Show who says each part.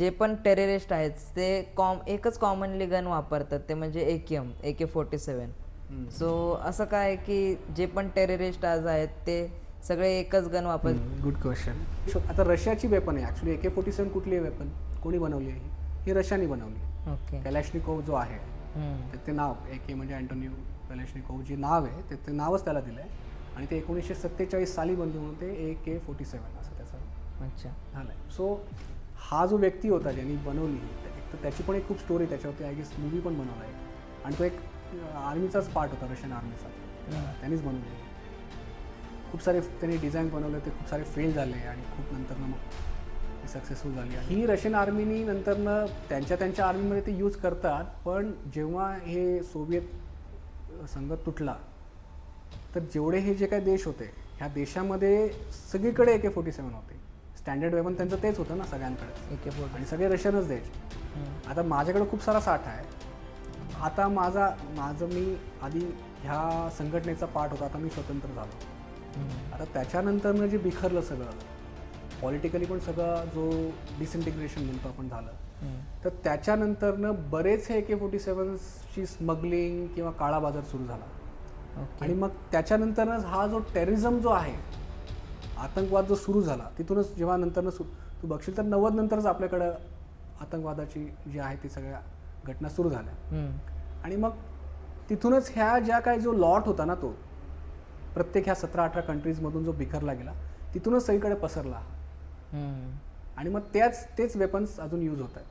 Speaker 1: जे पण टेररिस्ट आहेत ते कॉम एकच कॉमनली गन वापरतात ते म्हणजे A K M A K forty seven so असं काय आहे की जे पण टेररिस्ट आज आहेत ते सगळे एकच गन वापर
Speaker 2: गुड क्वेश्चन आता रशियाची वेपन आहे. Actually A K forty seven कुठली आहे वेपन कोणी बनवली आहे? ही? ही रशियाने बनवली
Speaker 1: ओके
Speaker 2: कॅलॅशनिकोव जो आहे ते ते नाव ए के म्हणजे अँटोनिओ कॅलॅशनिकोव जे नाव आहे ते ते नावच त्याला दिलं आहे आणि ते एकोणीसशे सत्तेचाळीस साली बनले म्हणून ते ए के फोर्टी सेवन असं त्याचं
Speaker 1: अच्छा.
Speaker 2: झालं आहे सो हा जो व्यक्ती होता ज्यांनी बनवली एक तर त्याची पण एक खूप स्टोरी त्याच्यावरती आय गेस मूवी पण बनवला आहे आणि तो एक आर्मीचाच पार्ट होता रशियन आर्मीचा त्यांनीच बनवली. खूप सारे त्यांनी डिझाईन बनवले ते खूप सारे फेल झाले आणि खूप नंतरनं मग सक्सेसफुल झाली. आणि ही रशियन आर्मीनी नंतरनं त्यांच्या त्यांच्या आर्मीमध्ये ते यूज करतात पण जेव्हा हे सोवियत संघ तुटला तर जेवढे हे जे काही देश होते ह्या देशामध्ये सगळीकडे ए के फोर्टी सेवन होते. स्टँडर्ड वेपन त्यांचं तेच होतं ना सगळ्यांकडे.
Speaker 1: ए के फोर्टी
Speaker 2: आणि सगळे रशियनच द्यायचे. आता माझ्याकडे खूप सारा साठा आहे. आता माझा माझं मी आधी ह्या संघटनेचा पार्ट होता आता मी स्वतंत्र झालो. आता त्याच्यानंतरनं जे बिखरलं सगळं. पॉलिटिकली पण सगळं जो डिसइंटिग्रेशन म्हणतो आपण झालं. तर त्याच्यानंतरनं बरेच हे ए के फोर्टी सेवनची स्मगलिंग किंवा काळा बाजार सुरू झाला. आणि मग त्याच्यानंतरच हा जो टेररिझम जो आहे आतंकवाद जो सुरू झाला तिथूनच जेव्हा नंतरनं सु तू बघशील तर नव्वद नंतरच आपल्याकडं आतंकवादाची जी आहे ती सगळ्या घटना सुरू झाल्या. आणि मग तिथूनच ह्या ज्या काही जो लॉट होता ना तो प्रत्येक ह्या सतरा अठरा कंट्रीजमधून जो बिखरला गेला तिथूनच सगळीकडे पसरला. आणि मग त्याच तेच वेपन्स अजून यूज होत आहेत.